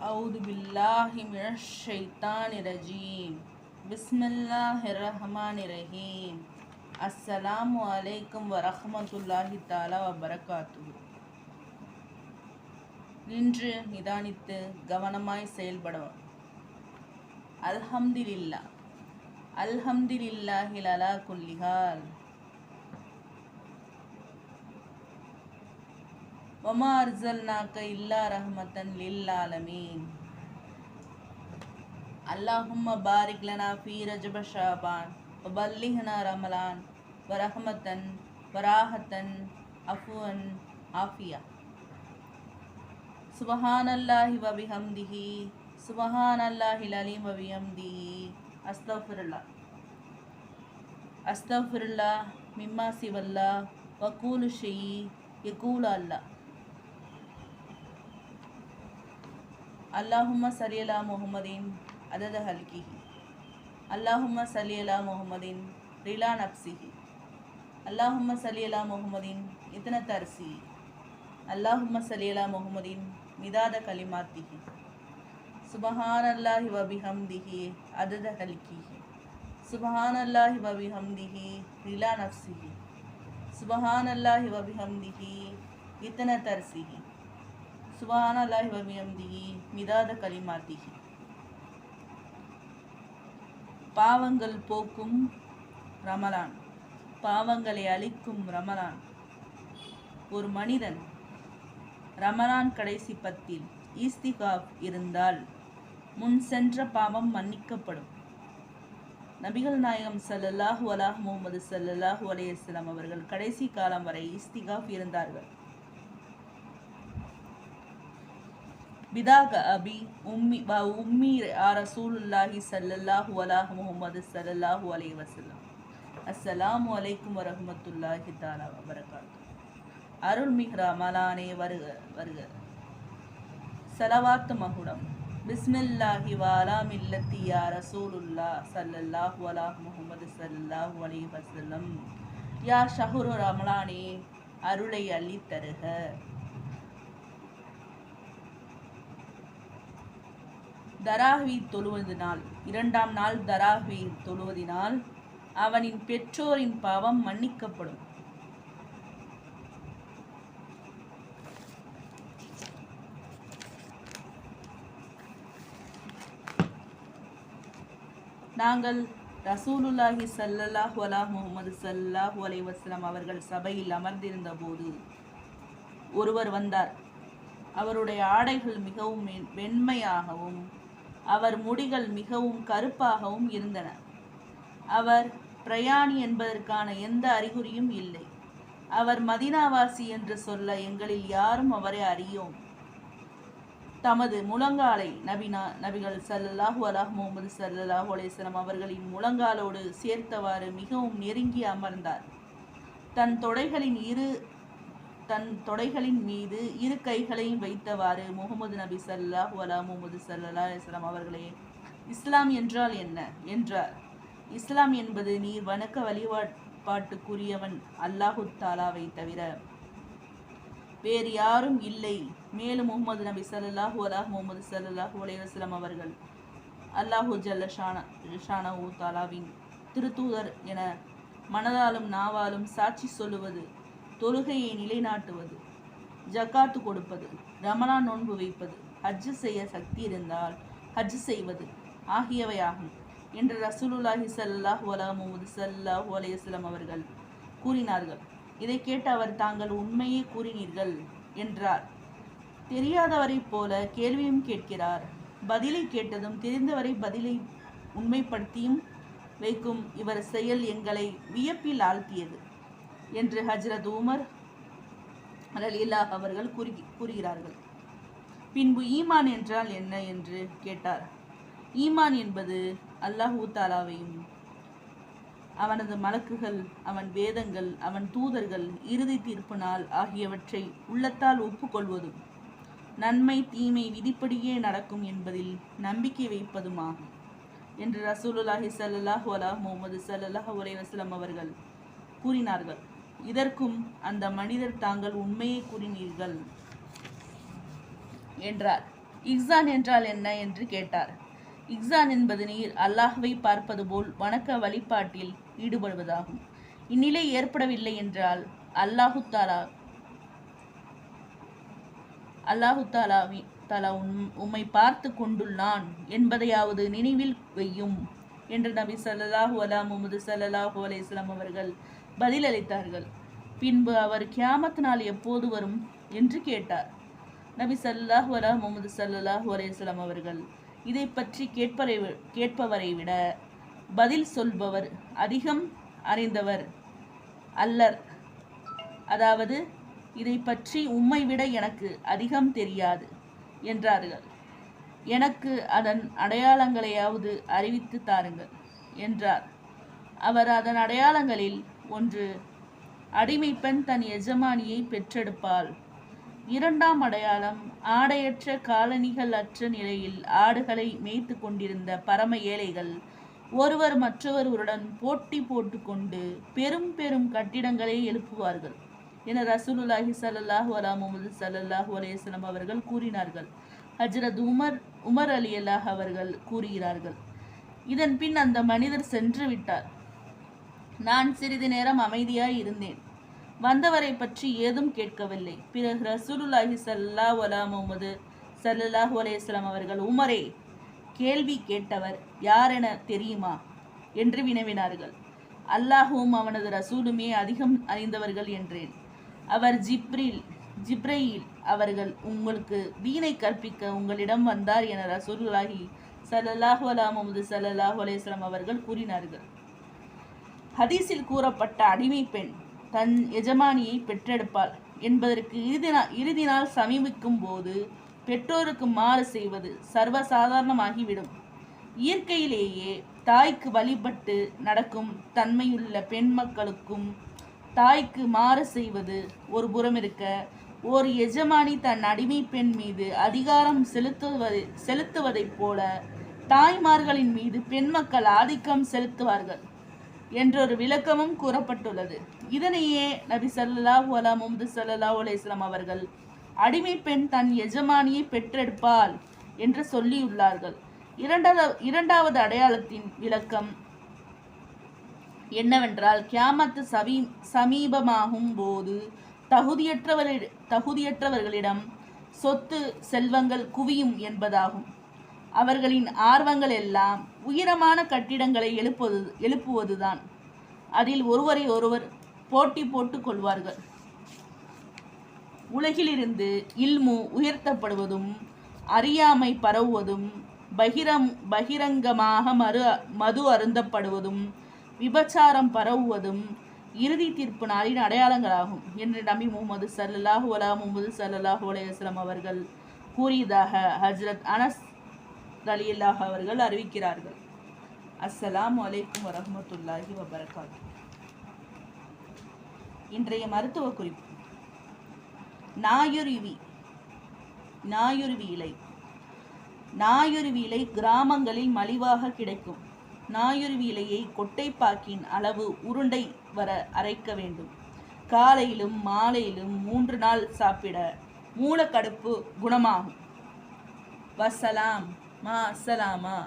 أعوذ بالله من الشيطان الرجيم بسم الله الرحمن الرحيم السلام عليكم ورحمة الله تعالى وبركاته நின்று நிதானித்து கவனமாய் செயல்படவும் அல்ஹம்துலில்லா அல்ஹம்துலில்லாஹில் அலா குல்லிஹால் ஒமா அர்சல் நாக்க இல்லா ரஹமத்தன் லில்லாலமீன் அல்லாஹும்ம பாரிக் லனா ஃபீ ரஜப ஷாபான் வபல்லிஹனா ரமலான் வரஹமத்தன் வராஹத்தன் அஃபுவன் ஆஃபியா சுபஹானல்லாஹி வபிஹம்திஹி சுபஹானல்லாஹில் அலீம் வபிஹம்திஹி அஸ்தஃபிருல்லா அஸ்தஃபிருல்லா மிம்மா சிவல்லா வக்கூலு ஷெயி யக்கூலா அல்லா அல்லாஹும்ம சலியலா முகமதின் அதத ஹல்கிஹி அல்லாஹும்ம சலியலா முகமதின் ரிலா நப்சிஹி அல்லாஹும்ம சலியலா முகமதின் இத்தன தர்சி அல்லாஹும்ம சலியலா முகமதின் மிதாத கலிமாத்திஹி சுபஹான் அல்லாஹி வபிஹம்திஹி அதத ஹல்கிஹி சுபஹான் அல்லாஹி வபிஹம்திஹி ரிலா நப்சிஹி சுபஹான் அல்லாஹி வபிஹம்திஹி இத்தன தர்சிஹி சுபான அல்லாஹி வமியம்திகி மிதாத கலிமாத்திகி பாவங்கள் போக்கும் ரமலான். பாவங்களை அழிக்கும் ரமலான். ஒரு மனிதன் ரமலான் கடைசி பத்தில் ஈஸ்திகாப் இருந்தால் முன் சென்ற பாவம் மன்னிக்கப்படும். நபிகள் நாயகம் சல்லல்லாஹு அலாஹ் முகமது சல்லல்லாஹு அலையஸ்லாம் அவர்கள் கடைசி காலம் வரை ஈஸ்திகாப் இருந்தார்கள். பிதாக அபி உம்மி உம்மி ஆ ரசூலுல்லாஹி சல்லல்லாஹு அலாஹ் முகமது சல்லல்லாஹு அலை வசல்லாம் அஸ்ஸலாமு அலைக்கும் வரமத்துல்லாஹி தாலா வரகாத்து அருள்மிகு ரமலானே வருக வருக. சலவாத்து மகுடம். பிஸ்மில்லாஹி வாலா மில்லத்தி யா ரசூலுல்லா சல்லல்லாஹு அலாஹ் முகமது சல்லல்லாஹு அலை வசல்லம் யா ஷஹுரு ரமலானே அருளை அள்ளித் தருக. தராஹ்வி தொழுவதினால் இரண்டாம் நாள் தராஹ்வி தொழுவதினால் அவனின் பெற்றோரின் பாவம் மன்னிக்கப்படும். நாங்கள் ரசூலுல்லாஹி சல்லாஹ் அலா முகமது சல்லாஹ் அலை வஸ்லாம் அவர்கள் சபையில் அமர்ந்திருந்த போது ஒருவர் வந்தார். அவருடைய ஆடைகள் மிகவும் வெண்மையாகவும் அவர் முடிகள் மிகவும் கருப்பாகவும் இருந்தன. அவர் பிரயாணி என்பதற்கான எந்த அறிகுறியும் இல்லை. அவர் மதினாவாசி என்று சொல்ல எங்களில் யாரும் அவரை அறியோம். தமது முழங்காலை நபினா நபிகள் சல்லல்லாஹு அலாஹ் முகமது சல்லல்லாஹு அலேஸ்லாம் அவர்களின் முழங்காலோடு சேர்த்தவாறு மிகவும் நெருங்கி அமர்ந்தார். தன் தொடைகளின் இரு தன் தொடைகளின் மீது இரு கைகளையும் வைத்தவாறு முகமது நபி சல்லாஹ் அலா முகமது சல்லா இஸ்லாம் அவர்களே இஸ்லாம் என்றால் என்ன? என்றார். இஸ்லாம் என்பது நீர் வணக்க வழிபாட்டுக்குரியவன் அல்லாஹு தாலாவை தவிர வேறு யாரும் இல்லை. மேலும் முகமது நபி சல்லாஹூ அலாஹ் முகமது சல்லாஹூ அலைவாஸ்லாம் அவர்கள் அல்லாஹு ஜல்ல ஷானா ஷானஹூ தாலாவின் திருத்தூதர் என மனதாலும் நாவாலும் சாட்சி சொல்லுவது தொழுகையை நிலைநாட்டுவது ஜக்காத்து கொடுப்பது ரமணா நோன்பு வைப்பது ஹஜ்ஜு செய்ய சக்தி இருந்தால் ஹஜ்ஜு செய்வது ஆகியவையாகும் என்று ரசூலுல்லாஹி சல்லாஹ் வலா முகமது சல்லாஹூ அலையம் அவர்கள் கூறினார்கள். இதை கேட்டு அவர் தாங்கள் உண்மையே கூறினீர்கள் என்றார். தெரியாதவரைப் போல கேள்வியும் கேட்கிறார். பதிலை கேட்டதும் தெரிந்தவரை பதிலை உண்மைப்படுத்தியும் வைக்கும் இவர் செயல் எங்களை வியப்பில் ஆழ்த்தியது. என்று ஹஜ்ரத் உமர் அலில்லா அவர்கள் கூறி கூறுகிறார்கள். பின்பு ஈமான் என்றால் என்ன என்று கேட்டார். ஈமான் என்பது அல்லாஹூ தாலாவையும் அவனது மலக்குகள் அவன் வேதங்கள் அவன் தூதர்கள் இறுதி தீர்ப்பு நாள் ஆகியவற்றை உள்ளத்தால் ஒப்புக்கொள்வதும் நன்மை தீமை விதிப்படியே நடக்கும் என்பதில் நம்பிக்கை வைப்பதுமாகும் என்று ரசூலுல்லாஹி சல்லாஹூ அலா முகமது சல்லாஹ் உலைவாஸ்லாம் அவர்கள் கூறினார்கள். இதற்கும் அந்த மனிதர் தாங்கள் உண்மையை கூறினீர்கள் என்றார். இக்ஸான் என்றால் என்ன என்று கேட்டார். இக்ஸான் என்பது நீர் அல்லாஹ்வை பார்ப்பது போல் வணக்க வழிபாட்டில் ஈடுபடுவதாகும். இந்நிலை ஏற்படவில்லை என்றால் அல்லாஹு தாலா அல்லாஹு தாலாவி தலா உம் உம்மை பார்த்து கொண்டுள்ளான் என்பதையாவது நினைவில் வையும். என்று நபி சல்லாஹூ அலா முஹம்மது சல்லாஹூ அலைஹி அவர்கள் பதிலளித்தார்கள். பின்பு அவர் கியாமத் நாள் எப்போது வரும் என்று கேட்டார். நபி ஸல்லல்லாஹு அலா முகமது ஸல்லல்லாஹு அலேஸ்லாம் அவர்கள் இதை பற்றி கேட்பரை கேட்பவரை விட பதில் சொல்பவர் அதிகம் அறிந்தவர் அல்லர். அதாவது இதை பற்றி உம்மை விட எனக்கு அதிகம் தெரியாது என்றார்கள். எனக்கு அதன் அடையாளங்களையாவது அறிவித்து தாருங்கள் என்றார். அவர் அதன் அடையாளங்களில் ஒன்று அடிமை பெண் தன் எஜமானியை பெற்றெடுப்பாள். இரண்டாம் அடையாளம் ஆடையற்ற காலணிகள் அற்ற நிலையில் ஆடுகளை மேய்த்து கொண்டிருந்த பரம ஏழைகள். ஒருவர் மற்றவருடன் போட்டி போட்டுக்கொண்டு பெரும் பெரும் கட்டிடங்களை எழுப்புவார்கள் என ரசூலுல்லாஹி சல்லாஹூ அலா முஹம்மது ஸல்லல்லாஹு அலைஹி அவர்கள் கூறினார்கள். ஹஜ்ரத் உமர் உமர் அலி அல்லாஹ் அவர்கள் கூறுகிறார்கள். இதன் பின் அந்த மனிதர் சென்று விட்டார். நான் சிறிது நேரம் அமைதியாய் இருந்தேன். வந்தவரை பற்றி ஏதும் கேட்கவில்லை. பிறகு ரசூலுல்லாஹி சல்லா ஒலா முகமது ஸல்லல்லாஹு அலைஹி அவர்கள் உமரே கேள்வி கேட்டவர் யார் என தெரியுமா? என்று வினவினார்கள். அல்லாஹும் அவனது ரசூலுமே அதிகம் அறிந்தவர்கள் என்றேன். அவர் ஜிப்ரில் ஜிப்ரையில் அவர்கள் உங்களுக்கு வீணை கற்பிக்க உங்களிடம் வந்தார் என ரசூலுல்லாஹி சல்லாஹு அலா முஹம்மது ஸல்லல்லாஹு அலைஹி அவர்கள் கூறினார்கள். ஹதீஸில் கூறப்பட்ட அடிமை பெண் தன் எஜமானியை பெற்றெடுப்பாள் என்பதற்கு இறுதி நாள் இறுதி நாள் சமீபிக்கும் போது பெற்றோருக்கு மாறு செய்வது சர்வசாதாரணமாகிவிடும். இயற்கையிலேயே தாய்க்கு வழிபட்டு நடக்கும் தன்மையுள்ள பெண் மக்களுக்கும் தாய்க்கு மாறு செய்வது ஒரு புறம் இருக்க ஓர் எஜமானி தன் அடிமை பெண் மீது அதிகாரம் செலுத்துவதை செலுத்துவதைப் போல தாய்மார்களின் மீது பெண் மக்கள் ஆதிக்கம் செலுத்துவார்கள். என்றொரு விளக்கமும் கூறப்பட்டுள்ளது. இதனையே நபி ஸல்லல்லாஹு அலா முஹம்மது சல்லா அலைஹி அவர்கள் அடிமை பெண் தன் எஜமானியை பெற்றெடுப்பாள் என்று சொல்லியுள்ளார்கள். இரண்டாவது இரண்டாவது அடையாளத்தின் விளக்கம் என்னவென்றால் கியாமத்து சமீ சமீபமாகும் போது தகுதியற்றவர்களிட தகுதியற்றவர்களிடம் சொத்து செல்வங்கள் குவியும் என்பதாகும். அவர்களின் ஆர்வங்கள் எல்லாம் உயரமான கட்டிடங்களை எழுப்புவது எழுப்புவதுதான். அதில் ஒருவரை ஒருவர் போட்டி போட்டுக் கொள்வார்கள். உலகிலிருந்து இல்மு உயர்த்தப்படுவதும் அறியாமை பரவுவதும் பகிரம் பகிரங்கமாக மறு மது அருந்தப்படுவதும் விபச்சாரம் பரவுவதும் இறுதி தீர்ப்பு நாளின் அடையாளங்களாகும் என்று நபி முகமது சல்லாஹு அலா முகமது ஸல்லல்லாஹு அலைஹி அவர்கள் கூறியதாக ஹஜ்ரத் அனஸ் ரலியல்லாஹு அவர்கள் அறிவிக்கிறார்கள். அஸ்ஸலாம் வலைக்கும் வரமத்துல்லாஹி வபரகாத் இன்றைய மருத்துவ குறிப்பு. நாயுருவி நாயுருவி இலை. நாயுருவி இலை கிராமங்களில் மலிவாக கிடைக்கும். நாயுருவி இலையை கொட்டைப்பாக்கின் அளவு உருண்டை வர அரைக்க வேண்டும். காலையிலும் மாலையிலும் மூன்று நாள் சாப்பிட மூலக்கடுப்பு குணமாகும். வசலாம் மா அஸ்ஸலாமா